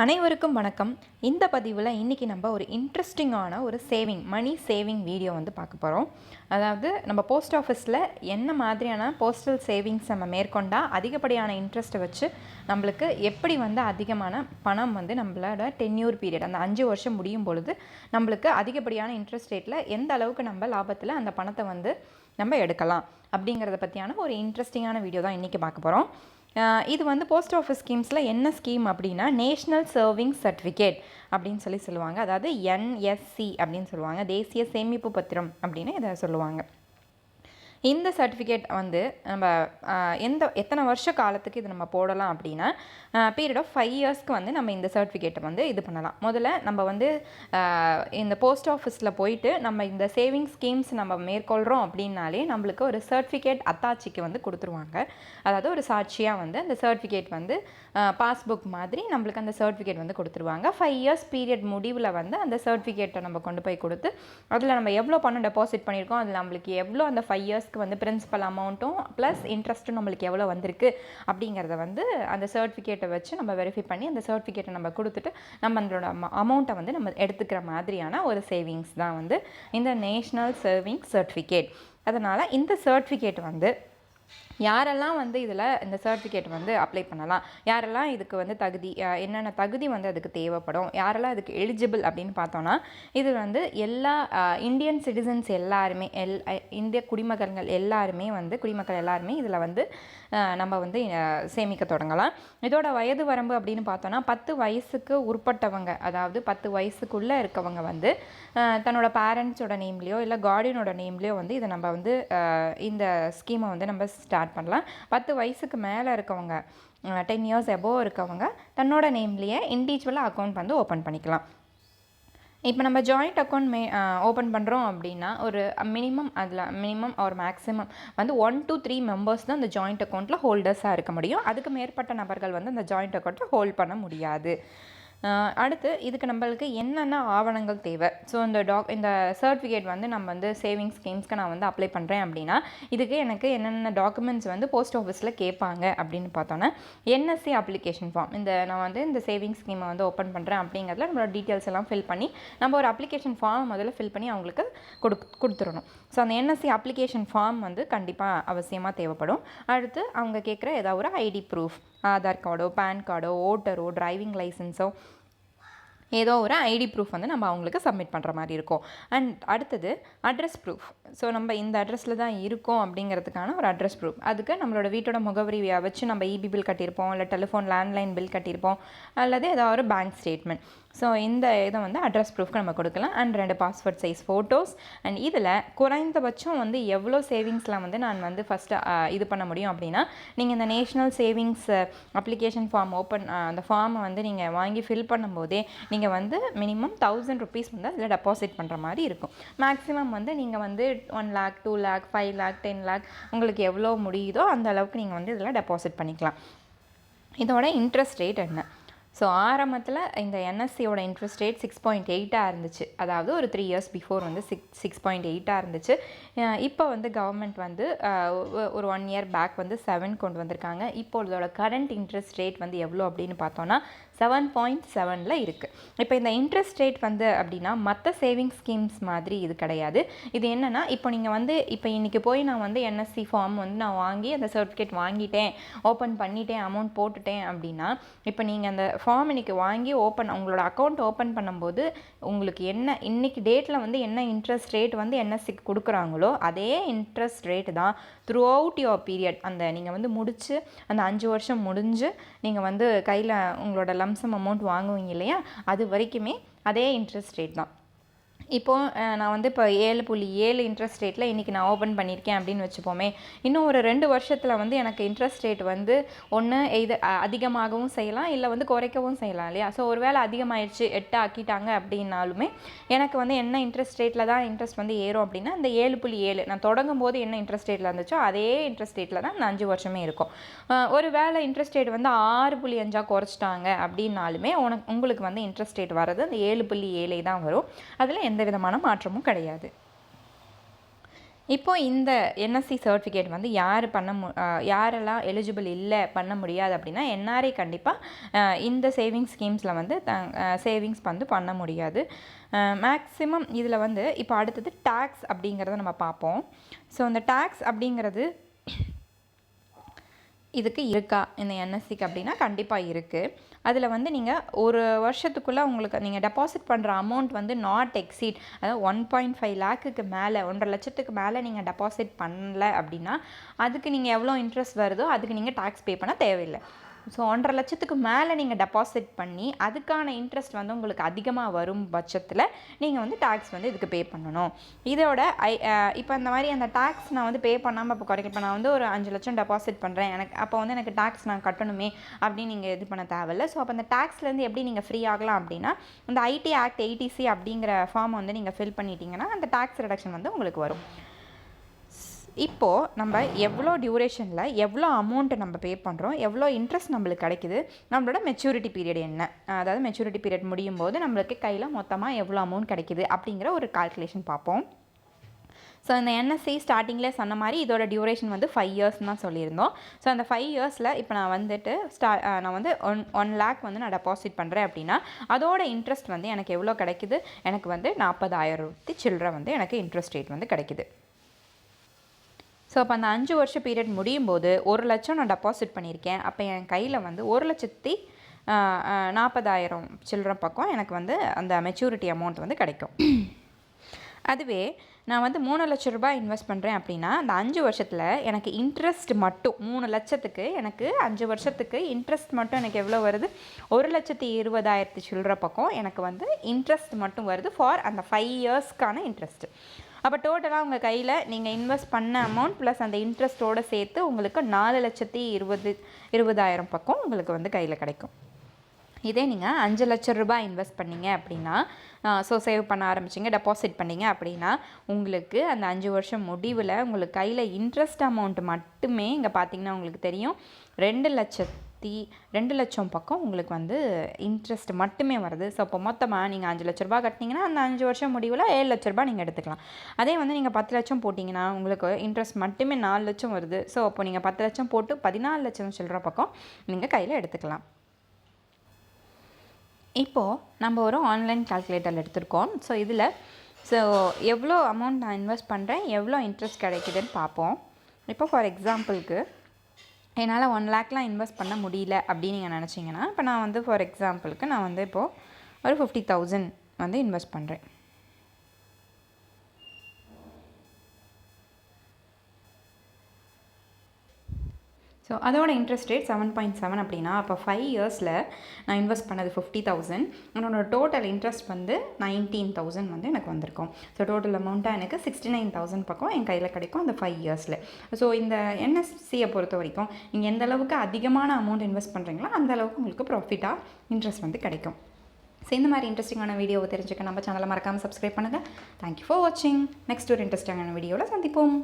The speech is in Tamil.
அனைவருக்கும் வணக்கம். இந்த பதிவில் இன்றைக்கி நம்ம ஒரு இன்ட்ரெஸ்டிங்கான ஒரு சேவிங் மணி சேவிங் வீடியோ வந்து பார்க்க போகிறோம் அதாவது நம்ம போஸ்ட் ஆஃபீஸில் என்ன மாதிரியான போஸ்டல் சேவிங்ஸ் நம்ம மேற்கொண்டால் அதிகப்படியான இன்ட்ரெஸ்ட்டை வச்சு நம்மளுக்கு எப்படி வந்து அதிகமான பணம் வந்து நம்மளோட டென்யூர் பீரியட் அந்த அஞ்சு வருஷம் முடியும் பொழுது நம்மளுக்கு அதிகப்படியான இன்ட்ரெஸ்ட் ரேட்டில் எந்த அளவுக்கு நம்ம லாபத்தில் அந்த பணத்தை வந்து நம்ம எடுக்கலாம் அப்படிங்கிறத பற்றியான ஒரு இன்ட்ரெஸ்டிங்கான வீடியோ தான் இன்றைக்கி பார்க்க போகிறோம் இது வந்து போஸ்ட் ஆஃபீஸ் ஸ்கீம்ஸில் என்ன ஸ்கீம் அப்படின்னா நேஷ்னல் சர்விங் சர்டிஃபிகேட் அப்படின்னு சொல்லி சொல்லுவாங்க. அதாவது என்எஸ்சி அப்படின்னு சொல்லுவாங்க. தேசிய சேமிப்பு பத்திரம் அப்படின்னு இதை சொல்லுவாங்க. இந்த சர்டிஃபிகேட் வந்து நம்ம எந்த எத்தனை வருஷ காலத்துக்கு இது நம்ம போடலாம் அப்படின்னா பீரியட் ஆஃப் ஃபைவ் இயர்ஸ்க்கு வந்து நம்ம இந்த சர்டிஃபிகேட்டை வந்து இது பண்ணலாம். முதல்ல நம்ம வந்து இந்த போஸ்ட் ஆஃபீஸில் போயிட்டு நம்ம இந்த சேவிங் ஸ்கீம்ஸ் நம்ம மேற்கொள்கிறோம் அப்படின்னாலே நம்மளுக்கு ஒரு சர்டிஃபிகேட் அத்தாச்சிக்கு வந்து கொடுத்துருவாங்க. அதாவது ஒரு சாட்சியாக வந்து அந்த சர்டிஃபிகேட் வந்து பாஸ்புக் மாதிரி நம்மளுக்கு அந்த சர்டிஃபிகேட் வந்து கொடுத்துருவாங்க. ஃபைவ் இயர்ஸ் பீரியட் முடிவில் வந்து அந்த சர்டிஃபிகேட்டை நம்ம கொண்டு போய் கொடுத்து அதில் நம்ம எவ்வளோ பணம் டெபாசிட் பண்ணியிருக்கோம் அதில் நம்மளுக்கு எவ்வளோ அந்த ஃபைவ் இயர்ஸ்க்கு வந்து பிரின்சிபல் அமௌண்ட்டும் ப்ளஸ் இன்ட்ரெஸ்ட்டும் நம்மளுக்கு எவ்வளோ வந்திருக்கு அப்படிங்கிறத வந்து அந்த சர்டிஃபிகேட்டை வச்சு நம்ம வெரிஃபை பண்ணி அந்த சர்டிஃபிகேட்டை நம்ம கொடுத்துட்டு நம்ம அதோட அமௌண்ட்டை வந்து நம்ம எடுத்துக்கிற மாதிரியான ஒரு சேவிங்ஸ் தான் வந்து இந்த நேஷ்னல் சேவிங் சர்டிஃபிகேட் அதனால் இந்த சர்டிஃபிகேட் வந்து யாரெல்லாம் வந்து இதில் இந்த சர்டிஃபிகேட் வந்து அப்ளை பண்ணலாம்? யாரெல்லாம் இதுக்கு வந்து தகுதி என்னென்ன தகுதி வந்து அதுக்கு தேவைப்படும்? யாரெல்லாம் இதுக்கு எலிஜிபிள் அப்படின்னு பார்த்தோன்னா இது வந்து எல்லா இந்தியன் சிட்டிசன்ஸ் எல்லாருமே எல் இந்திய குடிமகன்கள் எல்லாருமே வந்து குடிமக்கள் எல்லாருமே இதில் வந்து நம்ம வந்து சேமிக்க தொடங்கலாம். இதோட வயது வரம்பு அப்படின்னு பார்த்தோன்னா பத்து வயசுக்கு உட்பட்டவங்க அதாவது பத்து வயசுக்குள்ளே இருக்கவங்க வந்து தன்னோட பேரண்ட்ஸோட நேம்லேயோ இல்லை கார்டியனோட நேம்லேயோ வந்து இதை நம்ம வந்து இந்த ஸ்கீமை வந்து நம்ம ஸ்டார்ட் பண்ணலாம். பத்து வயசுக்கு மேலே இருக்கவங்க டென் இயர்ஸ் எபோவ் இருக்கவங்க தன்னோட நேம்லேயே இண்டிவிஜுவலாக அக்கௌண்ட் வந்து ஓப்பன் பண்ணிக்கலாம். இப்போ நம்ம ஜாயிண்ட் அக்கௌண்ட் மே ஓப்பன் பண்ணுறோம் அப்படின்னா ஒரு மினிமம் அதில் மினிமம் ஒரு மேக்ஸிமம் வந்து ஒன் டூ த்ரீ மெம்பர்ஸ் தான் அந்த ஜாயிண்ட் அக்கௌண்ட்டில் ஹோல்டர்ஸாக இருக்க முடியும். அதுக்கு மேற்பட்ட நபர்கள் வந்து அந்த ஜாயிண்ட் அக்கௌண்ட்டை ஹோல்ட் பண்ண முடியாது. அடுத்து இதுக்கு நம்மளுக்கு என்னென்ன ஆவணங்கள் தேவை? ஸோ இந்த டாக் இந்த சர்டிஃபிகேட் வந்து நம்ம வந்து சேவிங்ஸ் ஸ்கீம்ஸ்க்கு நான் வந்து அப்ளை பண்ணுறேன் அப்படின்னா இதுக்கு எனக்கு என்னென்ன டாக்குமெண்ட்ஸ் வந்து போஸ்ட் ஆஃபீஸில் கேட்பாங்க அப்படின்னு பார்த்தோன்னா என்எஸ்சி அப்ளிகேஷன் ஃபார்ம் இந்த நான் வந்து இந்த சேவிங்ஸ் ஸ்கீமை வந்து ஓப்பன் பண்ணுறேன் அப்படிங்கிறதுல நம்மளோட டீட்டெயில்ஸ் எல்லாம் ஃபில் பண்ணி நம்ம ஒரு அப்ளிகேஷன் ஃபார்ம் முதல்ல ஃபில் பண்ணி அவங்களுக்கு கொடு கொடுத்துடணும். ஸோ அந்த என்எஸ்சி அப்ளிகேஷன் ஃபார்ம் வந்து கண்டிப்பாக அவசியமாக தேவைப்படும். அடுத்து அவங்க கேட்குற ஏதாவது ஒரு ஐடி ப்ரூஃப் ஆதார் கார்டோ பேன் கார்டோ ஓட்டரோ டிரைவிங் லைசன்ஸோ ஏதோ ஒரு ஐடி ப்ரூஃப் வந்து நம்ம அவங்களுக்கு சப்மிட் பண்ணுற மாதிரி இருக்கும். அண்ட் அடுத்தது அட்ரஸ் ப்ரூஃப் ஸோ நம்ம இந்த அட்ரஸில் தான் இருக்கோம் அப்படிங்கிறதுக்கான ஒரு அட்ரஸ் ப்ரூஃப் அதுக்கு நம்மளோட வீட்டோட முகவரி வச்சு நம்ம இபி பில் கட்டியிருப்போம் இல்லை டெலிஃபோன் லேண்ட்லைன் பில் கட்டியிருப்போம் அல்லது ஏதாவது ஒரு பேங்க் ஸ்டேட்மெண்ட் ஸோ இந்த இதை வந்து அட்ரஸ் ப்ரூஃப்க்கு நம்ம கொடுக்கலாம். அண்ட் ரெண்டு பாஸ்போர்ட் சைஸ் ஃபோட்டோஸ் அண்ட் இதில் குறைந்தபட்சம் வந்து எவ்வளோ சேவிங்ஸ்லாம் வந்து நான் வந்து ஃபஸ்ட்டு இது பண்ண முடியும் அப்படின்னா நீங்கள் இந்த national savings application form open அந்த ஃபார்மை வந்து நீங்கள் வாங்கி ஃபில் பண்ணும்போதே நீங்கள் வந்து மினிமம் தௌசண்ட் ருபீஸ் வந்து அதில் டெபாசிட் பண்ணுற மாதிரி இருக்கும். மேக்ஸிமம் வந்து நீங்கள் வந்து one lakh two lakh five lakh ten lakh உங்களுக்கு எவ்வளோ முடியுதோ அந்த அளவுக்கு நீங்கள் வந்து இதில் டெபாசிட் பண்ணிக்கலாம். இதோட இன்ட்ரெஸ்ட் ரேட் என்ன? ஸோ ஆரம்பத்தில் இந்த என்எஸ்சியோட இன்ட்ரெஸ்ட் ரேட் சிக்ஸ் பாயிண்ட் எயிட்டாக இருந்துச்சு. அதாவது ஒரு த்ரீ இயர்ஸ் பிஃபோர் வந்து சிக்ஸ் சிக்ஸ் பாயிண்ட் எயிட்டாக இருந்துச்சு. இப்போ வந்து கவர்மெண்ட் வந்து ஒரு ஒன் இயர் பேக் வந்து செவன் கொண்டு வந்திருக்காங்க. இப்போ இதோட கரண்ட் இன்ட்ரெஸ்ட் ரேட் வந்து எவ்வளோ அப்படின்னு பார்த்தோன்னா செவன் பாயிண்ட் செவனில் இருக்குது இப்போ இந்த இன்ட்ரெஸ்ட் ரேட் வந்து அப்படின்னா மற்ற சேவிங் ஸ்கீம்ஸ் மாதிரி இது கிடையாது. இது என்னென்னா இப்போ நீங்கள் வந்து இப்போ இன்றைக்கி போய் நான் வந்து என்எஸ்சி ஃபார்ம் வந்து நான் வாங்கி அந்த சர்டிஃபிகேட் வாங்கிட்டேன் ஓப்பன் பண்ணிட்டேன் அமௌண்ட் போட்டுட்டேன் அப்படின்னா இப்போ நீங்கள் அந்த ஃபார்ம் இன்னைக்கு வாங்கி ஓப்பன் உங்களோட அக்கௌண்ட் ஓப்பன் பண்ணும்போது உங்களுக்கு என்ன இன்னைக்கு டேட்டில் வந்து என்ன இன்ட்ரெஸ்ட் ரேட் வந்து என்எஸ்சிக்கு கொடுக்குறாங்களோ அதே இன்ட்ரெஸ்ட் ரேட்டு தான் த்ரூ அவுட் யுவர் பீரியட் அந்த நீங்கள் வந்து முடித்து அந்த அஞ்சு வருஷம் முடிஞ்சு நீங்கள் வந்து கையில் உங்களோட லம்சம் அமௌண்ட் வாங்குவீங்க இல்லையா? அது வரைக்குமே அதே இன்ட்ரெஸ்ட் ரேட் தான். இப்போது நான் வந்து இப்போ ஏழு புள்ளி ஏழு இன்ட்ரெஸ்ட் ரேட்டில் இன்றைக்கி நான் ஓப்பன் பண்ணியிருக்கேன் அப்படின்னு வச்சுப்போமே இன்னும் ஒரு ரெண்டு வருஷத்தில் வந்து எனக்கு இன்ட்ரெஸ்ட் ரேட் வந்து ஒன்று இது அதிகமாகவும் செய்யலாம் இல்லை வந்து குறைக்கவும் செய்யலாம் இல்லையா? ஸோ ஒருவேளை அதிகமாகிடுச்சு எட்டு ஆக்கிட்டாங்க அப்படின்னாலுமே எனக்கு வந்து என்ன இன்ட்ரெஸ்ட் ரேட்டில் தான் இன்ட்ரெஸ்ட் வந்து ஏறும் அப்படின்னா இந்த ஏழு புள்ளி ஏழு நான் தொடங்கும் போது என்ன இன்ட்ரெஸ்ட் ரேட்டில் இருந்துச்சோ அதே இன்ட்ரெஸ்ட் ரேட்டில் தான் இந்த அஞ்சு வருஷமே இருக்கும். ஒரு வேளை இன்ட்ரெஸ்ட் ரேட் வந்து ஆறு புள்ளி அஞ்சா குறைச்சிட்டாங்க அப்படின்னாலுமே உனக்கு உங்களுக்கு வந்து இன்ட்ரெஸ்ட் ரேட் வர்றது அந்த ஏழு புள்ளி ஏழே தான் வரும். அதில் எந்த விதமான மாற்றமும் கிடையாது. இப்போ இந்த என்எஸ்சி சர்டிஃபிகேட் வந்து யார் பண்ண மு யாரெல்லாம் எலிஜிபிள் இல்லை பண்ண முடியாது அப்படின்னா என்ஆர்ஐ கண்டிப்பாக இந்த சேவிங்ஸ் ஸ்கீம்ஸில் வந்து சேவிங்ஸ் வந்து பண்ண முடியாது. மேக்ஸிமம் இதில் வந்து இப்போ அடுத்தது டேக்ஸ் அப்படிங்கிறத நம்ம பார்ப்போம். ஸோ அந்த டேக்ஸ் அப்படிங்கிறது இதுக்கு இருக்கா? இந்த என்எஸ்சிக்கு அப்படின்னா கண்டிப்பாக இருக்குது அதில் வந்து நீங்கள் ஒரு வருஷத்துக்குள்ளே உங்களுக்கு நீங்கள் டெபாசிட் பண்ணுற அமௌண்ட் வந்து நாட் எக்ஸீட் அதாவது ஒன் பாயிண்ட் ஃபைவ் லேக்குக்கு மேலே ஒன்றரை லட்சத்துக்கு மேலே நீங்கள் டெபாசிட் பண்ணல அப்படின்னா அதுக்கு நீங்கள் எவ்வளோ இன்ட்ரெஸ்ட் வருதோ அதுக்கு நீங்கள் டேக்ஸ் பே பண்ண தேவையில்லை. ஸோ ஒன்றரை லட்சத்துக்கு மேலே நீங்கள் டெபாசிட் பண்ணி அதுக்கான இன்ட்ரெஸ்ட் வந்து உங்களுக்கு அதிகமாக வரும் பட்சத்தில் நீங்கள் வந்து டேக்ஸ் வந்து இதுக்கு பே பண்ணணும். இதோட ஐ இப்போ இந்த மாதிரி அந்த டேக்ஸ் நான் வந்து பே பண்ணாமல் இப்போ குறைக்க இப்போ நான் வந்து ஒரு அஞ்சு லட்சம் டெபாசிட் பண்ணுறேன் எனக்கு அப்போ வந்து எனக்கு டேக்ஸ் நான் கட்டணுமே அப்படின்னு நீங்கள் இது பண்ண தேவையில்ல. ஸோ அப்போ அந்த டேக்ஸ்லேருந்து எப்படி நீங்கள் ஃப்ரீ ஆகலாம் அப்படின்னா இந்த ஐடி ஆக்ட் எயிட்டிசி அப்படிங்கிற ஃபார்ம் வந்து நீங்கள் ஃபில் பண்ணிட்டீங்கன்னா அந்த டேக்ஸ் ரிடக்ஷன் வந்து உங்களுக்கு வரும். இப்போது நம்ம எவ்வளோ டியூரேஷனில் எவ்வளோ அமௌண்ட்டு நம்ம பே பண்ணுறோம் எவ்வளோ இன்ட்ரெஸ்ட் நம்மளுக்கு கிடைக்குது நம்மளோட மெச்சூரிட்டி பீரியட் என்ன? அதாவது மெச்சூரிட்டி பீரியட் முடியும் போது நம்மளுக்கு கையில் மொத்தமாக எவ்வளோ அமௌண்ட் கிடைக்குது அப்படிங்கிற ஒரு கால்குலேஷன் பார்ப்போம். ஸோ இந்த என்எஸ்சி ஸ்டார்டிங்கில் சொன்ன மாதிரி இதோட டியூரேஷன் வந்து ஃபைவ் இயர்ஸ் தான் சொல்லியிருந்தோம். ஸோ அந்த ஃபைவ் இயர்ஸில் இப்போ நான் வந்துட்டு ஸ்டா நான் வந்து ஒன் ஒன் லேக் வந்து நான் டெபாசிட் பண்ணுறேன் அப்படின்னா அதோட இன்ட்ரெஸ்ட் வந்து எனக்கு எவ்வளோ கிடைக்குது? எனக்கு வந்து நாற்பதாயிரத்தி சில்லற வந்து எனக்கு இன்ட்ரெஸ்ட் ரேட் வந்து கிடைக்குது. ஸோ அப்போ அந்த அஞ்சு வருஷ பீரியட் முடியும் போது ஒரு லட்சம் நான் டெபாசிட் பண்ணியிருக்கேன். அப்போ என் கையில் வந்து ஒரு லட்சத்தி நாற்பதாயிரம் சில்லற பக்கம் எனக்கு வந்து அந்த மெச்சூரிட்டி அமௌண்ட் வந்து கிடைக்கும். அதுவே நான் வந்து மூணு லட்ச ரூபாய் இன்வெஸ்ட் பண்ணுறேன் அப்படின்னா அந்த அஞ்சு வருஷத்தில் எனக்கு இன்ட்ரெஸ்ட் மட்டும் மூணு லட்சத்துக்கு எனக்கு அஞ்சு வருஷத்துக்கு இன்ட்ரெஸ்ட் மட்டும் எனக்கு எவ்வளோ வருது? ஒரு லட்சத்தி இருபதாயிரத்து சில்லற பக்கம் எனக்கு வந்து இன்ட்ரெஸ்ட் மட்டும் வருது ஃபார் அந்த ஃபைவ் இயர்ஸ்க்கான இன்ட்ரெஸ்ட் அப்போ டோட்டலாக உங்கள் கையில் நீங்கள் இன்வெஸ்ட் பண்ண அமௌண்ட் ப்ளஸ் அந்த இன்ட்ரெஸ்ட்டோடு சேர்த்து உங்களுக்கு நாலு லட்சத்தி இருபது இருபதாயிரம் பக்கம் உங்களுக்கு வந்து கையில் கிடைக்கும். இதே நீங்கள் அஞ்சு லட்சம் ரூபாய் இன்வெஸ்ட் பண்ணீங்க அப்படின்னா ஸோ சேவ் பண்ண ஆரம்பிச்சிங்க டெபாசிட் பண்ணிங்க அப்படின்னா உங்களுக்கு அந்த அஞ்சு வருஷம் முடிவில் உங்களுக்கு கையில் இன்ட்ரெஸ்ட் அமௌண்ட் மட்டுமே இங்கே பார்த்தீங்கன்னா உங்களுக்கு தெரியும். ரெண்டு லட்சத்து ரெண்டு லட்சம் பக்கம் உங்களுக்கு வந்து இன்ட்ரெஸ்ட் மட்டுமே வருது. ஸோ இப்போ மொத்தமாக நீங்கள் அஞ்சு லட்ச ரூபா கட்டினீங்கன்னா அந்த அஞ்சு வருஷம் முடிவில் ஏழு லட்ச ரூபா நீங்கள் எடுத்துக்கலாம். அதே வந்து நீங்கள் பத்து லட்சம் போட்டிங்கன்னா உங்களுக்கு இன்ட்ரெஸ்ட் மட்டுமே நாலு லட்சம் வருது. ஸோ அப்போ நீங்கள் பத்து லட்சம் போட்டு பதினாலு லட்சம் சொல்கிற பக்கம் நீங்கள் கையில் எடுத்துக்கலாம். இப்போது நம்ம ஒரு ஆன்லைன் கால்குலேட்டர் எடுத்திருக்கோம். ஸோ இதில் ஸோ எவ்வளோ அமௌண்ட் நான் இன்வெஸ்ட் பண்ணுறேன் எவ்வளோ இன்ட்ரெஸ்ட் கிடைக்குதுன்னு பார்ப்போம். இப்போ ஃபார் எக்ஸாம்பிளுக்கு என்னால் ஒன் லேக்லாம் இன்வெஸ்ட் பண்ண முடியல அப்படின்னு நீங்கள் நினச்சிங்கன்னா இப்போ நான் வந்து ஃபார் எக்ஸாம்பிளுக்கு நான் வந்து இப்போது ஒரு ஃபிஃப்டி தௌசண்ட் வந்து இன்வெஸ்ட் பண்ணுறேன் ஸோ அதோட interest rate seven point seven அப்படின்னா அப்போ ஃபைவ் இயர்ஸில் நான் இன்வெஸ்ட் பண்ணது ஃபிஃப்டி தௌசண்ட் என்னோட டோட்டல் இன்ட்ரெஸ்ட் வந்து நைன்டீன் தௌசண்ட் வந்து எனக்கு வந்திருக்கும். ஸோ டோட்டல் அமௌண்ட்டாக எனக்கு சிக்ஸ்டி நைன் தௌசண்ட் பக்கம் என் கையில் கிடைக்கும் அந்த ஃபைவ் இயர்ஸில் ஸோ இந்த என்எஸ்சியை பொறுத்த வரைக்கும் நீங்கள் எந்த அளவுக்கு அதிகமான அமௌண்ட் இன்வெஸ்ட் பண்ணுறீங்களோ அந்த அளவுக்கு உங்களுக்கு ப்ராஃபிட்டாக இன்ட்ரெஸ்ட் வந்து கிடைக்கும். ஸோ இந்த மாதிரி இன்ட்ரெஸ்டிங்கான வீடியோவை தெரிஞ்சுக்க நம்ம சேனலை மறக்காமல் சப்ஸ்கிரைப் பண்ணுங்கள் தேங்க்யூ ஃபார் வாட்சிங் நெக்ஸ்ட் ஒரு இன்ட்ரெஸ்டிங்கான வீடியோவில் சந்திப்போம்.